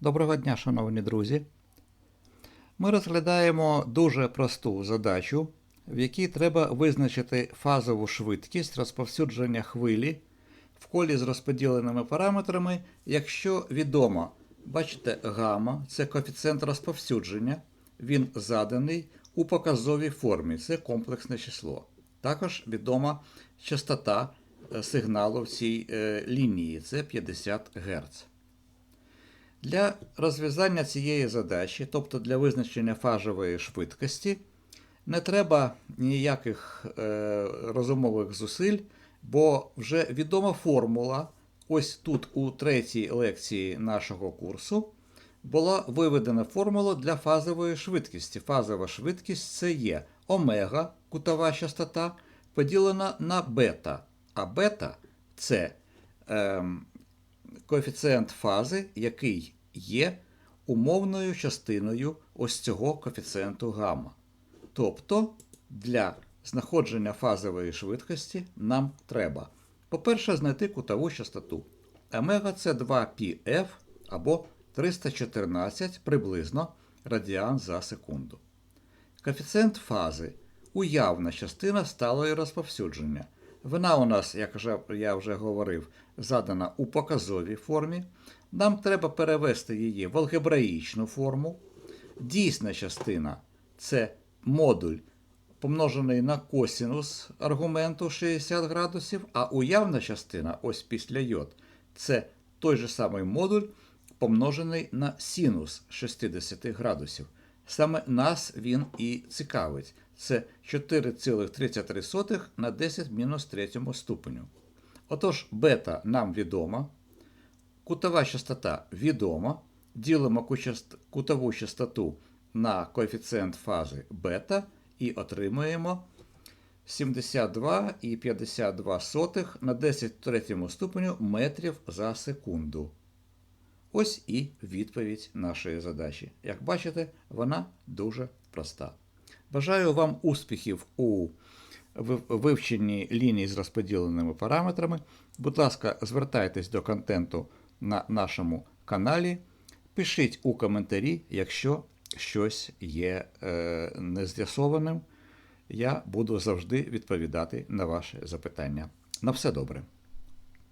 Доброго дня, шановні друзі. Ми розглядаємо дуже просту задачу, в якій треба визначити фазову швидкість розповсюдження хвилі в колі з розподіленими параметрами, якщо відомо, бачите, гамма це коефіцієнт розповсюдження, він заданий у показовій формі, це комплексне число. Також відома частота е, сигналу в цій е, лінії це 50 Гц. Для розв'язання цієї задачі, тобто для визначення фазової швидкості, не треба ніяких е, розумових зусиль, бо вже відома формула. Ось тут у третій лекції нашого курсу була виведена формула для фазової швидкості. Фазова швидкість це є омега, кутова частота, поділена на бета. А бета це ем, коефіцієнт фази, який є умовною частиною ось цього коефіцієнту гамма. Тобто для знаходження фазової швидкості нам треба, по-перше, знайти кутову частоту. Омега це 2πf або 314 приблизно радіан за секунду. Коефіцієнт фази уявна частина сталої розповсюдження. Вона у нас, як я вже говорив, задана у показовій формі. Нам треба перевести її в алгебраїчну форму. Дійсна частина це модуль, помножений на косінус аргументу 60 градусів, а уявна частина, ось після йод, це той же самий модуль, помножений на синус 60 градусів. Саме нас він і цікавить. Це 4,33 на 10 мінус 3 ступеню. Отож, бета нам відома, кутова частота відома, ділимо кутову частоту на коефіцієнт фази бета і отримуємо 72,52 на 10 третьому ступеню метрів за секунду. Ось і відповідь нашої задачі. Як бачите, вона дуже проста. Бажаю вам успіхів у вивченні ліній з розподіленими параметрами. Будь ласка, звертайтесь до контенту на нашому каналі. Пишіть у коментарі, якщо щось є е, нез'ясованим. Я буду завжди відповідати на ваші запитання. На все добре.